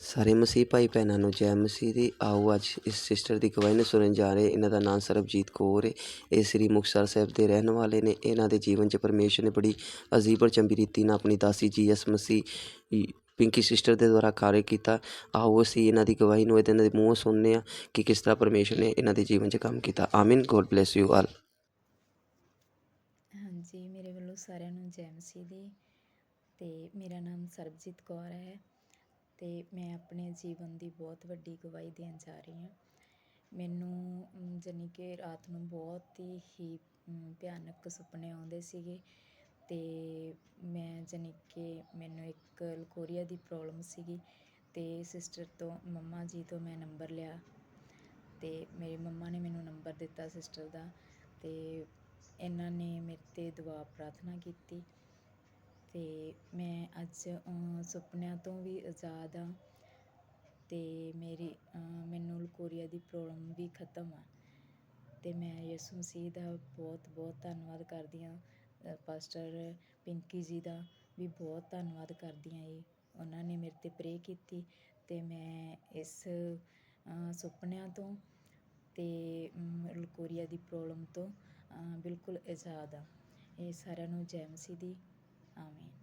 ਸਾਰੇ ਮਸੀਹ ਭਾਈ ਭੈਣਾਂ ਨੂੰ ਜੈ ਮਸੀਹ ਦੀ। ਆਓ ਅੱਜ ਇਸ ਸਿਸਟਰ ਦੀ ਗਵਾਹੀ ਨੂੰ ਸੁਣਨ ਜਾ ਰਹੇ ਇਹਨਾਂ ਦਾ ਨਾਮ ਸਰਬਜੀਤ ਕੌਰ ਹੈ। ਇਹ ਸ੍ਰੀ ਮੁਕਤਸਰ ਸਾਹਿਬ ਦੇ ਰਹਿਣ ਵਾਲੇ ਨੇ। ਇਹਨਾਂ ਦੇ ਜੀਵਨ 'ਚ ਪਰਮੇਸ਼ਰ ਨੇ ਬੜੀ ਅਜੀਬ ਔਰ ਚੰਬੀ ਰੀਤੀ ਨਾਲ ਆਪਣੀ ਦਾਸੀ ਜੀਐਸ ਮਸੀਹ ਪਿੰਕੀ ਸਿਸਟਰ ਦੇ ਦੁਆਰਾ ਕਾਰਜ ਕੀਤਾ। ਆਓ ਅਸੀਂ ਇਹਨਾਂ ਦੀ ਗਵਾਹੀ ਨੂੰ ਇਹਨਾਂ ਦੇ ਮੂੰਹੋਂ ਸੁਣਨੇ ਆ ਕਿ ਕਿਸ ਤਰ੍ਹਾਂ ਪਰਮੇਸ਼ਰ ਨੇ ਇਹਨਾਂ ਦੇ ਜੀਵਨ 'ਚ ਕੰਮ ਕੀਤਾ। ਆਮੀਨ। ਗੋਡ ਬlesਸ ਯੂ ਆਲ ਹਾਂਜੀ, ਮੇਰੇ ਵੱਲੋਂ ਸਾਰਿਆਂ ਨੂੰ ਜੈ ਮਸੀਹ ਦੀ ਤੇ ਮੇਰਾ ਨਾਮ ਸਰਬਜੀਤ ਕੌਰ ਹੈ। ਅਤੇ ਮੈਂ ਆਪਣੇ ਜੀਵਨ ਦੀ ਬਹੁਤ ਵੱਡੀ ਗਵਾਹੀ ਦੇਣ ਜਾ ਰਹੀ ਹਾਂ। ਮੈਨੂੰ ਅਮ, ਜਾਣੀ ਕਿ ਰਾਤ ਨੂੰ ਬਹੁਤ ਹੀ ਭਿਆਨਕ ਸੁਪਨੇ ਆਉਂਦੇ ਸੀਗੇ ਅਤੇ ਮੈਂ ਜਾਣੀ ਕਿ ਮੈਨੂੰ ਇੱਕ ਲਕੋਰੀਆ ਦੀ ਪ੍ਰੋਬਲਮ ਸੀਗੀ ਅਤੇ ਸਿਸਟਰ ਤੋਂ ਮੰਮਾ ਜੀ ਤੋਂ ਮੈਂ ਨੰਬਰ ਲਿਆ ਅਤੇ ਮੇਰੀ ਮੰਮਾ ਨੇ ਮੈਨੂੰ ਨੰਬਰ ਦਿੱਤਾ ਸਿਸਟਰ ਦਾ ਅਤੇ ਇਹਨਾਂ ਨੇ ਮੇਰੇ 'ਤੇ ਦੁਆ ਪ੍ਰਾਰਥਨਾ ਕੀਤੀ ਅਤੇ ਮੈਂ ਅੱਜ ਸੁਪਨਿਆਂ ਤੋਂ ਵੀ ਆਜ਼ਾਦ ਹਾਂ ਅਤੇ ਮੇਰੀ ਮੈਨੂੰ ਲਕੋਰੀਆ ਦੀ ਪ੍ਰੋਬਲਮ ਵੀ ਖਤਮ ਆ। ਅਤੇ ਮੈਂ ਯਿਸੂ ਮਸੀਹ ਦਾ ਬਹੁਤ ਬਹੁਤ ਧੰਨਵਾਦ ਕਰਦੀ ਹਾਂ। ਪਾਸਟਰ ਪਿੰਕੀ ਜੀ ਦਾ ਵੀ ਬਹੁਤ ਧੰਨਵਾਦ ਕਰਦੀ ਹਾਂ ਜੀ। ਉਹਨਾਂ ਨੇ ਮੇਰੇ 'ਤੇ ਪ੍ਰੇ ਕੀਤੀ ਅਤੇ ਮੈਂ ਇਸ ਸੁਪਨਿਆਂ ਤੋਂ ਅਤੇ ਲਕੋਰੀਆ ਦੀ ਪ੍ਰੋਬਲਮ ਤੋਂ ਬਿਲਕੁਲ ਆਜ਼ਾਦ ਹਾਂ। ਇਹ ਸਾਰਿਆਂ ਨੂੰ ਜੈ ਮਸੀਹ ਦੀ ਆਮੀਨ